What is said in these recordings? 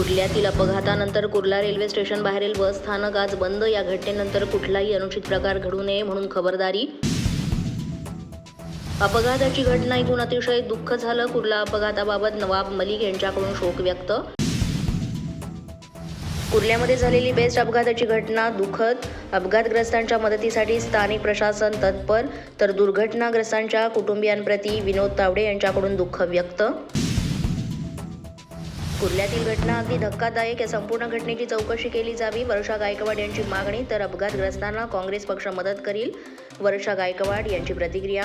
कुर्ल्यातील अपघातानंतर Kurla railway station बाहेरील bus स्थानक आज बंद. या घटनेनंतर कुठलाही अनुचित प्रकार घडू नये म्हणून खबरदारी. अपघाताची घटना ऐकून अतिशय दुःख झालं. कुर्ला अपघाताबाबत नवाब मलिक यांच्याकडून शोक व्यक्त. कुर्ल्यामध्ये झालेली बेस्ट अपघाताची घटना दुःखद. अपघातग्रस्तांच्या मदतीसाठी स्थानिक प्रशासन तत्पर तर दुर्घटनाग्रस्तांच्या कुटुंबियांप्रती विनोद तावडे यांच्याकडून दुःख व्यक्त. कुर्ल्यातील घटना अगदी धक्कादायक या संपूर्ण घटनेची चौकशी केली जावी. वर्षा गायकवाड यांची मागणी तर अपघातग्रस्तांना काँग्रेस पक्ष मदत करील. वर्षा गायकवाड यांची प्रतिक्रिया.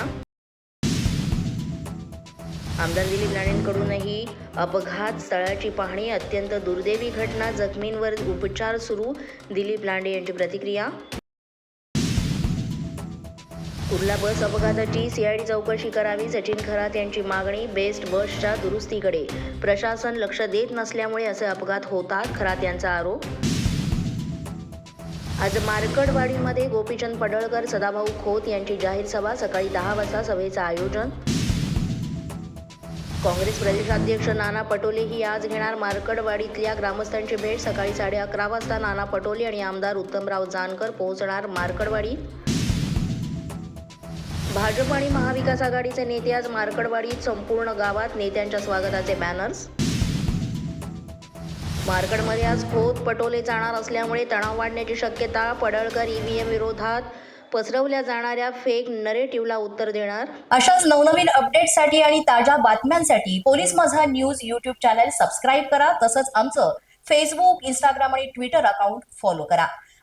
आमदार दिलीप राणेंकडूनही अपघात स्थळाची पाहणी अत्यंत दुर्दैवी घटना जखमींवर उपचार सुरू. दिलीप लांडे यांची प्रतिक्रिया. कुर्ला बस अपघाताची सीआयडी चौकशी करावी सचिन खरात यांची मागणी बेस्ट बसच्या दुरुस्तीकडे. प्रशासन लक्ष देत नसल्यामुळे असे अपघात होतात खरात यांचा आरोप. आज मार्कडवाडीमध्ये गोपीचंद पडळकर सदाभाऊ खोत यांची जाहीर सभा सकाळी दहा वाजता सभेचं आयोजन. काँग्रेस प्रदेशाध्यक्ष नाना पटोले ही आज घेणार मार्कडवाडीतल्या ग्रामस्थांची भेट. सकाळी साडे अकरा वाजता नाना पटोले आणि आमदार उत्तमराव जानकर पोहोचणार मार्कडवाडीत भाजप आणि महाविकास आघाडीचे नेते आज मार्कडवाडीत संपूर्ण गावात नेत्यांच्या स्वागताचे बॅनर्स मार्कडमध्ये आज खोत पटोले जाणार असल्यामुळे तणाव वाढण्याची शक्यता पडळकर ईव्हीएम विरोधात पसरवल्या जाणाऱ्या फेक नरेटिव्हला उत्तर देणार. अशाच नवनवीन अपडेटसाठी आणि ताज्या बातम्यांसाठी police Majha news YouTube channel subscribe करा. तसंच आमचं फेसबुक इंस्टाग्राम आणि ट्विटर अकाउंट फॉलो करा.